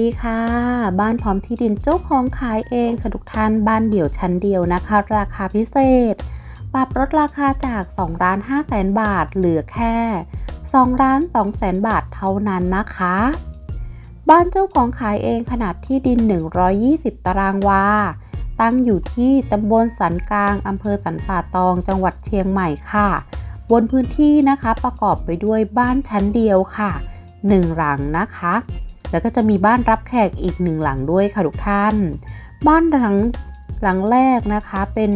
ดีค่ะ บ้านพร้อมที่ดินเจ้าของขายเองค่ะทุกท่านบ้านเดี่ยวชั้นเดียวนะคะ ราคาพิเศษ ปรับลดราคาจาก2ล้าน5แสนบาท เหลือแค่2ล้าน2แสนบาทเท่านั้นนะคะ บ้านเจ้าของขายเองขนาดที่ดิน 120 ตารางวา ตั้งอยู่ที่ตำบลสันกลางอำเภอสันป่าตองจังหวัดเชียงใหม่ค่ะ บนพื้นที่นะคะประกอบไปด้วยบ้านชั้นเดียวค่ะ 1 หลังนะคะ แล้วก็จะมีบ้านรับแขกอีกหนึ่งหลังด้วยค่ะทุกท่าน บ้านหลังหลังแรกนะคะเป็น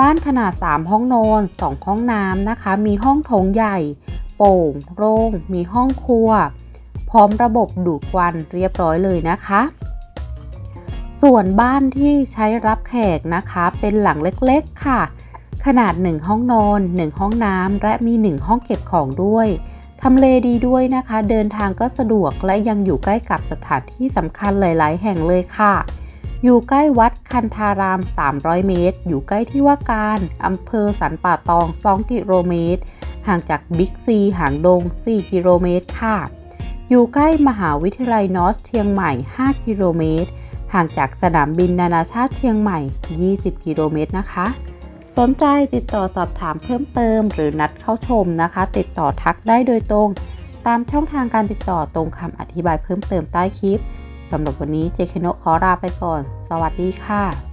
บ้านขนาด 3 ห้องนอน 2 ห้องน้ำนะคะ มีห้องโถงใหญ่ โป่ง โล่ง มีห้องครัว พร้อมระบบดูดควันเรียบร้อยเลยนะคะ ส่วนบ้านที่ใช้รับแขกนะคะ เป็นหลังเล็กๆค่ะ ขนาด 1 ห้องนอน 1 ห้องน้ำและมี 1 ห้องเก็บของด้วย ทำเลดีด้วยนะคะ เดินทางก็สะดวกและยังอยู่ใกล้กับสถานที่สำคัญหลาย ๆ แห่งเลยค่ะ อยู่ใกล้วัดคันธาราม 300 เมตร อยู่ใกล้ที่ว่าการอำเภอสันป่าตอง 2 กิโลเมตร ห่างจากบิ๊กซีหางดง 4 กิโลเมตรค่ะ อยู่ใกล้มหาวิทยาลัยนอสเชียงใหม่ 5 กิโลเมตร ห่างจากสนามบินนานาชาติเชียงใหม่ 20 กิโลเมตรนะคะ สนใจติดต่อสอบถามเพิ่มเติม หรือนัดเข้าชมนะคะ ติดต่อทักได้โดยตรง ตามช่องทางการติดต่อตรงคำอธิบายเพิ่มเติมใต้คลิปสำหรับวันนี้เจคโนขอลาไปก่อน สวัสดีค่ะ